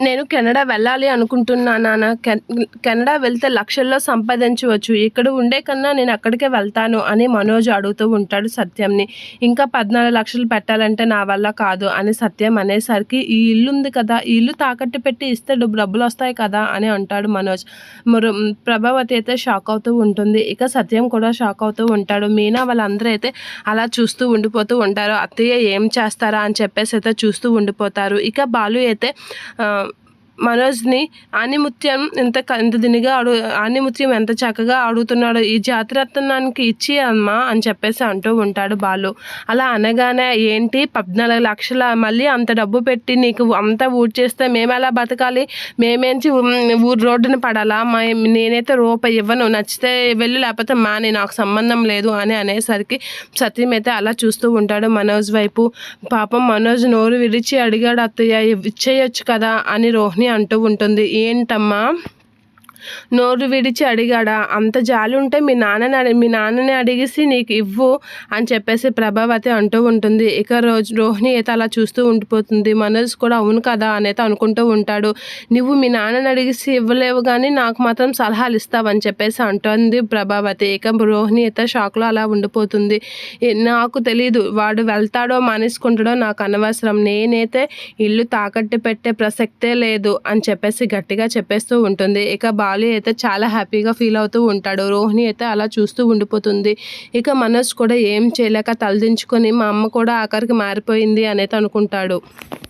నేను కెనడా వెళ్ళాలి అనుకుంటున్నానా నాన్న. కెన్ కెనడా వెళ్తే లక్షల్లో సంపాదించవచ్చు. ఇక్కడ ఉండే కన్నా నేను అక్కడికే వెళ్తాను అని మనోజ్ అడుగుతూ ఉంటాడు సత్యంని. ఇంకా పద్నాలుగు లక్షలు పెట్టాలంటే నా వల్ల కాదు అని సత్యం అనేసరికి ఈ ఇల్లు ఉంది కదా ఈ ఇల్లు తాకట్టు పెట్టి ఇస్తే డబ్బు డబ్బులు వస్తాయి కదా అని అంటాడు మనోజ్. మరో ప్రభావతి అయితే షాక్ అవుతూ ఉంటుంది. ఇక సత్యం కూడా షాక్ అవుతూ ఉంటాడు. మీనా వాళ్ళందరూ అయితే అలా చూస్తూ ఉండిపోతూ ఉంటారు. అత్తయ్య ఏం చేస్తారా? అని చెప్పేసి అయితే చూస్తూ ఉండిపోతారు. ఇక బాలు అయితే మనోజ్ని ఆణిముత్యం ఎంత క- ఎంత దినిగా అడు ఆణిముత్యం ఎంత చక్కగా అడుగుతున్నాడో ఈ జాతిరత్నానికి ఇచ్చి అమ్మా అని చెప్పేసి అంటూ ఉంటాడు బాలు. అలా అనగానే ఏంటి? పద్నాలుగు లక్షల మళ్ళీ అంత డబ్బు పెట్టి నీకు అంతా ఊడ్ చేస్తే మేము ఎలా బతకాలి? మేమేంచి ఊరు రోడ్డున పడాలా? మా నేనైతే రూపాయి ఇవ్వను నచ్చితే వెళ్ళి లేకపోతే మాని నాకు సంబంధం లేదు అని అనేసరికి సత్యం అయితే అలా చూస్తూ ఉంటాడు మనోజ్ వైపు. పాపం మనోజ్ నోరు విరిచి అడిగాడు అత్తయ్య ఇచ్చేయొచ్చు కదా? అని రోహిణి అంటూ ఉంటుంది. ఏంటమ్మా? నోరు విడిచి అడిగాడా అంత జాలి ఉంటే మీ నాన్నని మీ నాన్నని అడిగేసి నీకు ఇవ్వు అని చెప్పేసి ప్రభావతి అంటూ ఉంటుంది. ఇక రోజు రోహిణి అయితే అలా చూస్తూ ఉండిపోతుంది. మనోజ్ కూడా అవును కదా అనేది అనుకుంటూ ఉంటాడు. నువ్వు మీ నాన్నని అడిగేసి ఇవ్వలేవు కానీ నాకు మాత్రం సలహాలు ఇస్తావని చెప్పేసి అంటుంది ప్రభావతి. ఇక రోహిణి అయితే షాక్లో అలా ఉండిపోతుంది. నాకు తెలియదు వాడు వెళ్తాడో మానేసుకుంటాడో నాకు అనవసరం. నేనైతే ఇల్లు తాకట్టు పెట్టే ప్రసక్తే లేదు అని చెప్పేసి గట్టిగా చెప్పేస్తూ ఉంటుంది. ఇక బా బాలు అయితే చాలా హ్యాపీగా ఫీల్ అవుతూ ఉంటాడు. రోహిణి అయితే అలా చూస్తూ ఉండిపోతుంది. ఇక మనోజ్ కూడా ఏం చేయలేక తలదించుకొని మా అమ్మ కూడా ఆఖరికి మారిపోయింది అనేది అనుకుంటాడు